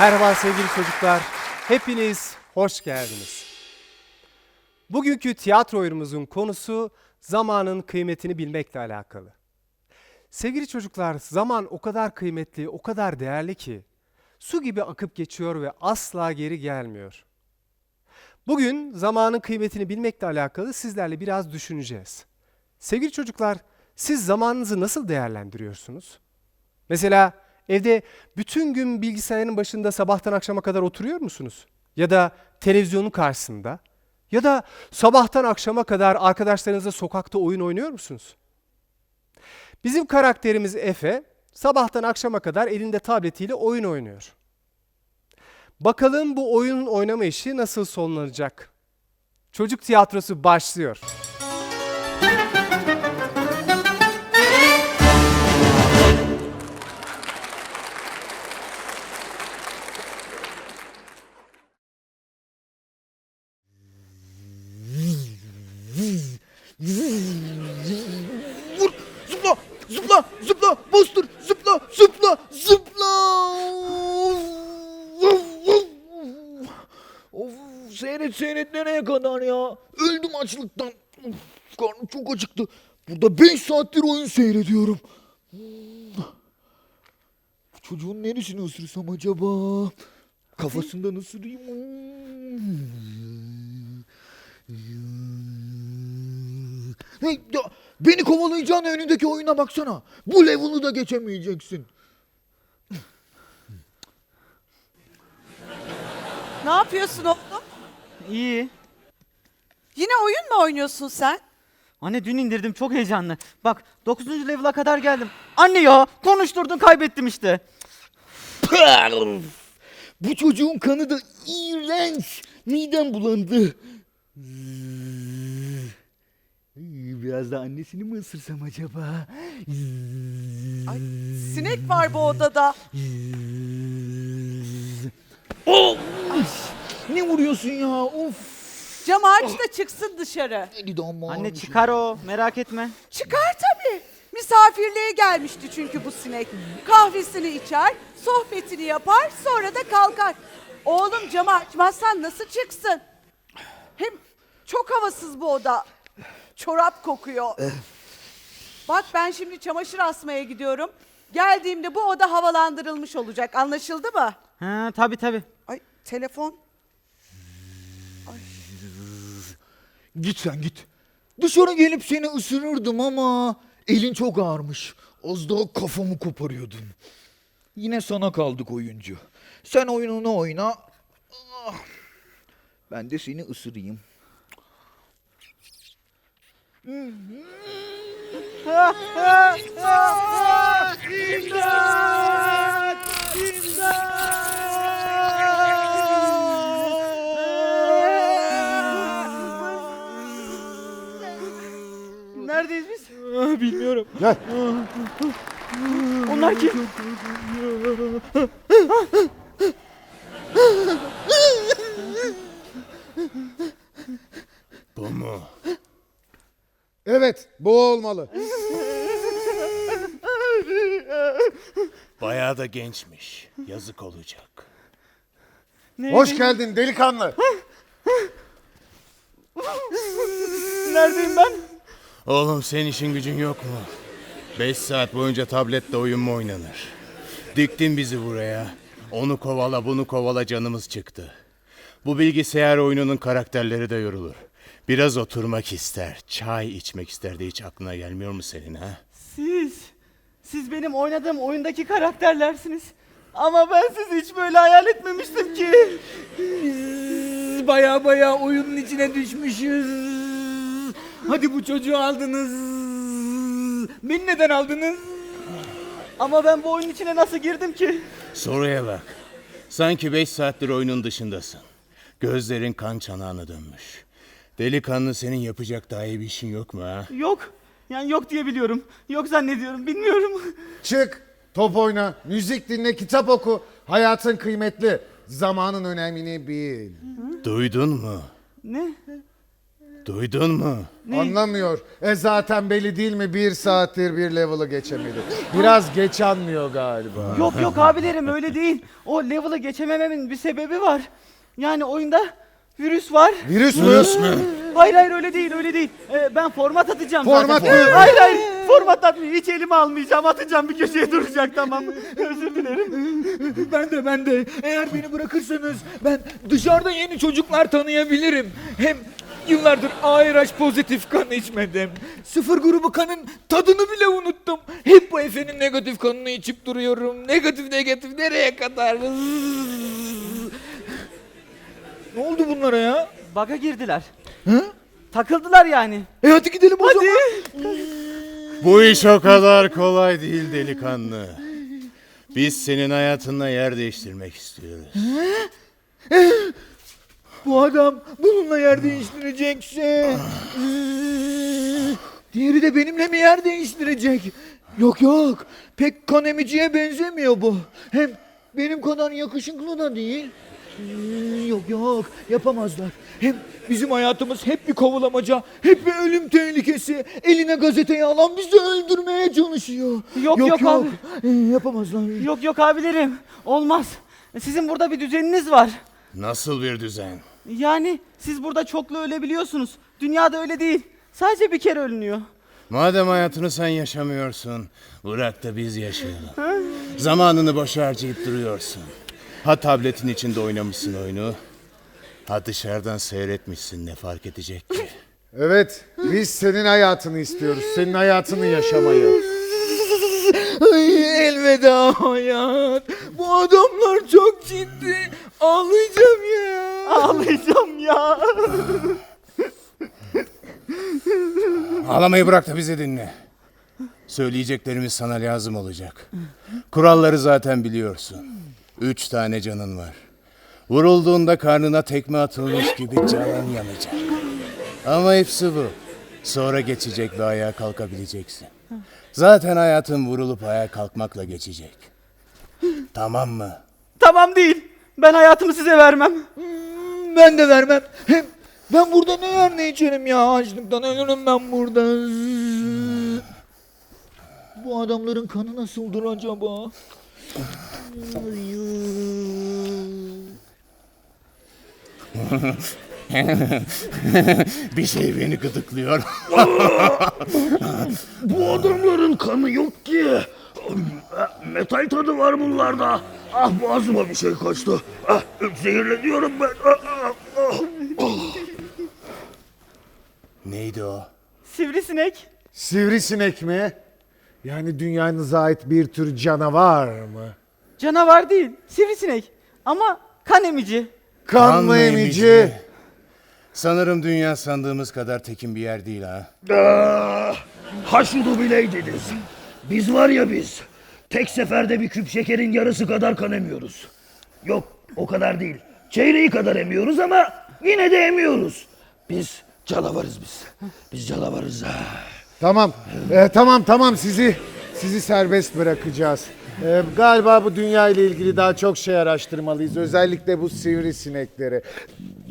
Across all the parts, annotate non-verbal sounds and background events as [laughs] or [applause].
Merhaba sevgili çocuklar. Hepiniz hoş geldiniz. Bugünkü tiyatro oyunumuzun konusu zamanın kıymetini bilmekle alakalı. Sevgili çocuklar, zaman o kadar kıymetli, o kadar değerli ki su gibi akıp geçiyor ve asla geri gelmiyor. Bugün zamanın kıymetini bilmekle alakalı sizlerle biraz düşüneceğiz. Sevgili çocuklar, siz zamanınızı nasıl değerlendiriyorsunuz? Mesela evde bütün gün bilgisayarın başında sabahtan akşama kadar oturuyor musunuz? Ya da televizyonun karşısında? Ya da sabahtan akşama kadar arkadaşlarınızla sokakta oyun oynuyor musunuz? Bizim karakterimiz Efe sabahtan akşama kadar elinde tabletiyle oyun oynuyor. Bakalım bu oyun oynama işi nasıl sonlanacak? Çocuk tiyatrosu başlıyor. Nereye kadar ya? Öldüm açlıktan. Of, karnım çok acıktı. Burada 5 saattir oyun seyrediyorum. Çocuğun neresini ısırsam acaba? Kafasından ısırayım. Beni kovalayacağın önündeki oyuna baksana. Bu level'ı da geçemeyeceksin. Ne yapıyorsun oğlum? İyi. Yine oyun mu oynuyorsun sen? Anne dün indirdim çok heyecanlı. Bak 9. level'a kadar geldim. Anne ya konuşturdun kaybettim işte. Bu çocuğun kanı da iğrenç. Midem bulandı. Biraz da annesini mi ısırsam acaba? Ay, sinek var bu odada. [laughs] Oh! Ne vuruyorsun ya? Of! Camı aç da çıksın dışarı. De amma Anne çıkar o merak etme. Çıkar tabii. Misafirliğe gelmişti çünkü bu sinek. Kahvesini içer, sohbetini yapar, sonra da kalkar. Oğlum camı açmazsan nasıl çıksın? Hem çok havasız bu oda. Çorap kokuyor. Bak ben şimdi çamaşır asmaya gidiyorum. Geldiğimde bu oda havalandırılmış olacak. Anlaşıldı mı? Ha tabi tabi. Ay telefon. Git sen git. Dışarı gelip seni ısırırdım ama elin çok ağırmış. Az daha kafamı koparıyordun. Yine sana kaldık oyuncu. Sen oyununu oyna. Ah. Ben de seni ısırayım. Neredeyiz biz? Bilmiyorum. Onlar kim? Bu mu? Evet, bu olmalı. Bayağı da gençmiş. Yazık olacak. Hoş geldin delikanlı. Neredeyim ben? Oğlum senin işin gücün yok mu? Beş saat boyunca tabletle oyun mu oynanır? Diktin bizi buraya. Onu kovala bunu kovala canımız çıktı. Bu bilgisayar oyununun karakterleri de yorulur. Biraz oturmak ister, çay içmek ister de hiç aklına gelmiyor mu senin ha? Siz. Siz benim oynadığım oyundaki karakterlersiniz. Ama ben sizi hiç böyle hayal etmemiştim ki. Biz baya baya oyunun içine düşmüşüz. Hadi bu çocuğu aldınız. Beni neden aldınız? Ama ben bu oyunun içine nasıl girdim ki? Soruya bak. Sanki beş saattir oyunun dışındasın. Gözlerin kan çanağına dönmüş. Delikanlı senin yapacak daha iyi bir işin yok mu ha? Yok. Yani yok diye biliyorum. Yok zannediyorum. Bilmiyorum. Çık, top oyna, müzik dinle, kitap oku. Hayatın kıymetli. Zamanın önemini bil. Duydun mu? ne? Duydun mu? Anlamıyor. E zaten belli değil mi bir saattir bir level'ı geçemedi. Biraz geç anlıyor galiba. [laughs] Yok yok abilerim öyle değil. O level'ı geçemememin bir sebebi var. Yani oyunda virüs var. Virüs mü? Hayır hayır öyle değil öyle değil. Ee, ben format atacağım Format zaten. mı? Hayır hayır format atmayayım. Hiç elime almayacağım. Atacağım bir köşeye duracak tamam mı? Özür dilerim. Ben de ben de. Eğer beni bırakırsanız ben dışarıda yeni çocuklar tanıyabilirim. Hem yıllardır ARH pozitif kan içmedim. Sıfır grubu kanın tadını bile unuttum. Hep bu Efe'nin negatif kanını içip duruyorum. Negatif negatif nereye kadar? Zzzz. ne oldu bunlara ya? Baga girdiler. Hı? Takıldılar yani. E hadi gidelim o zaman. Bu iş o kadar kolay değil delikanlı. Biz senin hayatınla yer değiştirmek istiyoruz. Bu adam bununla yer değiştirecekse... Diğeri de benimle mi yer değiştirecek? Yok yok. Pek kan emiciye benzemiyor bu. Hem benim kadar yakışıklı da değil. Yok yok yapamazlar. Hem bizim hayatımız hep bir kovalamaca, hep bir ölüm tehlikesi. Eline gazeteyi alan bizi öldürmeye çalışıyor. Yok, yok abi. Ee, Yapamazlar. Yok yok abilerim. Olmaz. Sizin burada bir düzeniniz var. Nasıl bir düzen? Yani siz burada çoklu ölebiliyorsunuz. Dünyada öyle değil. Sadece bir kere ölünüyor. Madem hayatını sen yaşamıyorsun, bırak da biz yaşayalım. Zamanını boş harcayıp duruyorsun. Ha tabletin içinde oynamışsın oyunu, ha dışarıdan seyretmişsin ne fark edecek ki? Evet, biz senin hayatını istiyoruz. Senin hayatını yaşamayı. Ay, elveda hayat. Bu adamlar çok ciddi. Ağlayacağım ya. Ağlayacağım ya. Ağlamayı bırak da bizi dinle. Söyleyeceklerimiz sana lazım olacak. Kuralları zaten biliyorsun. Üç tane canın var. Vurulduğunda karnına tekme atılmış gibi canın yanacak. Ama hepsi bu. Sonra geçecek ve ayağa kalkabileceksin. Zaten hayatın vurulup ayağa kalkmakla geçecek. Tamam mı? tamam değil. Ben hayatımı size vermem. Hmm, Ben de vermem. Hem ben burada ne yer ne içerim ya. Açlıktan ölürüm ben burada. Bu adamların kanı nasıldır acaba? [laughs] Bir şey beni gıdıklıyor. Bu adamların kanı yok ki. Metal tadı var bunlarda. Ah boğazıma bir şey kaçtı. Ah, zehirleniyorum ben. Ah, ah, ah. Neydi o? Sivrisinek. Sivrisinek mi? Yani dünyanıza ait bir tür canavar mı? Canavar değil. Sivrisinek. Ama kan emici. Kan mı emici? Sanırım dünya sandığımız kadar tekin bir yer değil ha. Ah, ha şunu bileydiniz. Biz var ya biz. Tek seferde bir küp şekerin yarısı kadar kan emiyoruz. Yok o kadar değil. Çeyreği kadar emiyoruz ama yine de emiyoruz. Biz canavarız biz. Biz canavarız. ah. Tamam, e, tamam tamam sizi sizi serbest bırakacağız. E, galiba bu dünya ile ilgili daha çok şey araştırmalıyız. Özellikle bu sivrisinekleri.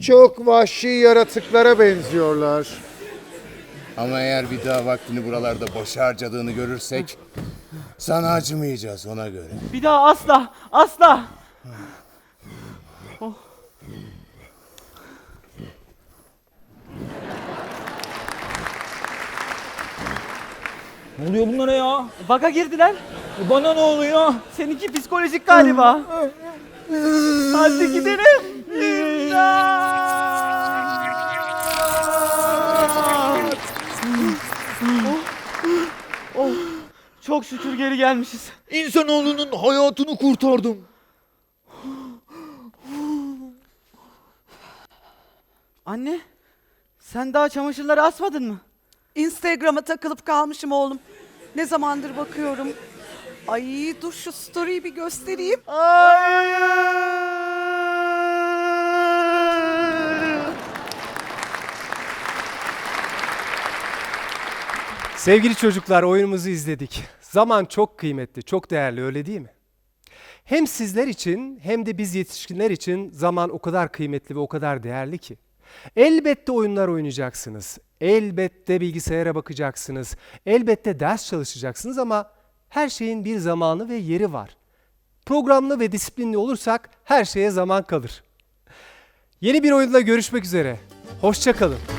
Çok vahşi yaratıklara benziyorlar. Ama eğer bir daha vaktini buralarda boş harcadığını görürsek sana acımayacağız ona göre. Bir daha asla. Asla. Ne oluyor bunlara ya? Baga girdiler. E Bana ne oluyor? Seninki psikolojik galiba. Hadi gidelim. oh, çok şükür geri gelmişiz. İnsanoğlunun hayatını kurtardım. Anne, sen daha çamaşırları asmadın mı? Instagram'a takılıp kalmışım oğlum. Ne zamandır bakıyorum. Ay dur şu story'i bir göstereyim. Sevgili çocuklar oyunumuzu izledik. Zaman çok kıymetli, çok değerli öyle değil mi? Hem sizler için hem de biz yetişkinler için zaman o kadar kıymetli ve o kadar değerli ki. Elbette oyunlar oynayacaksınız. Elbette bilgisayara bakacaksınız. Elbette ders çalışacaksınız ama her şeyin bir zamanı ve yeri var. Programlı ve disiplinli olursak her şeye zaman kalır. Yeni bir oyunda görüşmek üzere. Hoşçakalın.